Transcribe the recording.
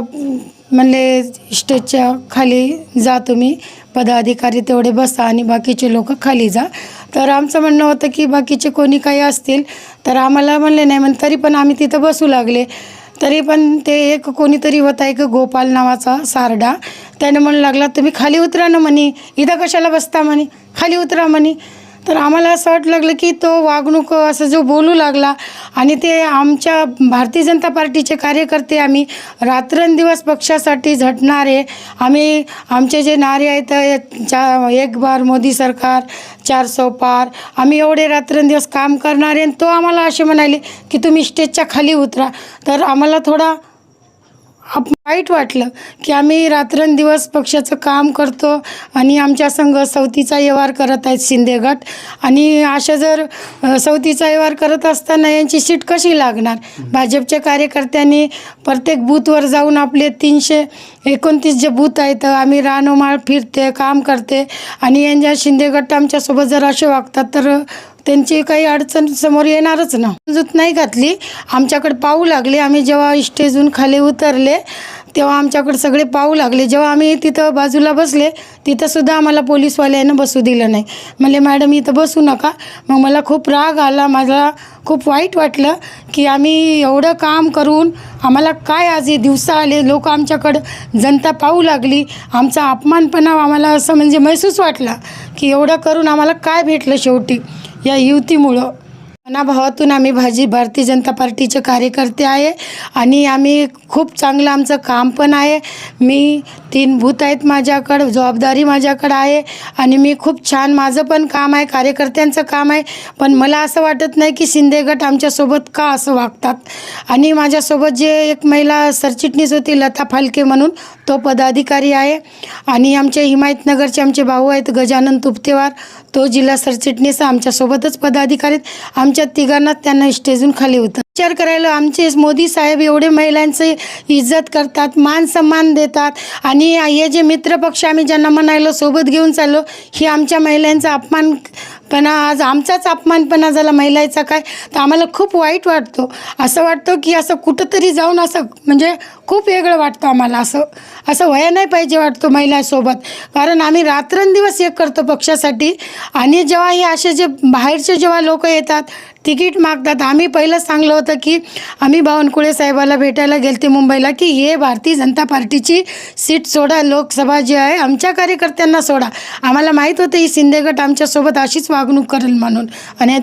म्हणले स्टेजच्या खाली जा तुम्ही पदाधिकारी तेवढे बसा आणि बाकीचे लोक खाली जा. तर आमचं म्हणणं होतं की बाकीचे कोणी काही असतील तर आम्हाला म्हणले नाही म्हण तरी पण आम्ही तिथं बसू लागले. तरी पण ते एक कोणीतरी होता एक गोपाल नावाचा सारडा. त्याने म्हणू लागला तुम्ही खाली उतरा ना म्हणे इथं कशाला बसता म्हणे खाली उतरा म्हणे. तर आम्हाला असं वाटलं लागलं की तो वागणूक असं जो बोलू लागला आणि ते आमच्या भारतीय जनता पार्टीचे कार्यकर्ते आम्ही रात्रंदिवस पक्षासाठी झटणारे आम्ही आमचे जे नारे आहेत चा एक बार मोदी सरकार चार सौ पार आम्ही एवढे रात्रंदिवस काम करणारे आणि तो आम्हाला असे म्हणाले की तुम्ही स्टेजच्या खाली उतरा. तर आम्हाला थोडा आप वाईट वाटलं की आम्ही रात्रंदिवस पक्षाचं काम करतो आणि आमच्या संघ सवतीचा व्यवहार करत आहेत शिंदे गट. आणि अशा जर सवतीचा व्यवहार करत असताना यांची सीट कशी लागणार? भाजपच्या कार्यकर्त्यांनी प्रत्येक बूथवर जाऊन आपले तीनशे एकोणतीस जे बूथ आहेत आम्ही रानोमाळ फिरते काम करते आणि यांच्या शिंदे गट आमच्यासोबत जर असे वागतात तर त्यांची काही अडचण समोर येणारच ना. समजूत नाही घातली. आमच्याकडे पाहू लागले. आम्ही जेव्हा स्टेजहून खाली उतरले तेव्हा आमच्याकडे सगळे पाहू लागले. जेव्हा आम्ही तिथं बाजूला बसले तिथंसुद्धा आम्हाला पोलीसवाल्यानं बसू दिलं नाही. म्हणले मॅडम इथं बसू नका. मग मला खूप राग आला. मला खूप वाईट वाटलं की आम्ही एवढं काम करून आम्हाला काय आज हे दिवसा आले? लोक आमच्याकडं जनता पाहू लागली. आमचा अपमानपणा आम्हाला असं म्हणजे महसूस वाटला की एवढं करून आम्हाला काय भेटलं शेवटी या युतीमुळं? मनाभावातून आम्ही भाजी भारतीय जनता पार्टीचे कार्यकर्ते आहे आणि आम्ही खूप चांगलं आमचं काम पण आहे. मी तीन भूत आहेत माझ्याकडं जबाबदारी माझ्याकडं आहे आणि मी खूप छान माझं पण काम आहे कार्यकर्त्यांचं काम आहे. पण मला असं वाटत नाही की शिंदे गट आमच्यासोबत का असं वागतात. आणि माझ्यासोबत जे एक महिला सरचिटणीस होती लता फालके म्हणून तो पदाधिकारी आहे. आणि आमच्या हिमायतनगरचे आमचे भाऊ आहेत गजानन तुपतेवार. तो जिल्हा सरचिटणीस आमच्यासोबतच पदाधिकारी आहेत. त्यांच्या तिघांना त्यांना स्टेजून खाली उतर विचार करायला आमचे मोदी साहेब एवढे महिलांचे इज्जत करतात मान सन्मान देतात आणि हे जे मित्रपक्ष आम्ही ज्यांना म्हणायला सोबत घेऊन चाललो ही आमच्या महिलांचा अपमान पण आज आमचाच अपमानपणा झाला महिलाचा काय? तर आम्हाला खूप वाईट वाटतो. असं वाटतं की असं कुठंतरी जाऊन असं म्हणजे खूप वेगळं वाटतं आम्हाला. असं असं वया नाही पाहिजे वाटतो महिलांसोबत. कारण आम्ही रात्रंदिवस एक करतो पक्षासाठी आणि जेव्हा हे असे जे बाहेरचे जेव्हा लोक येतात तिकीट मागतात. आम्ही पहिलं सांगलं होतं की आम्ही बावनकुळे साहेबाला भेटायला गेलते मुंबईला की हे भारतीय जनता पार्टीची सीट सोडा लोकसभा जी आहे आमच्या कार्यकर्त्यांना सोडा. आम्हाला माहीत होतं ही शिंदेगट आमच्यासोबत अशीच वागणूक करेल म्हणून. आणि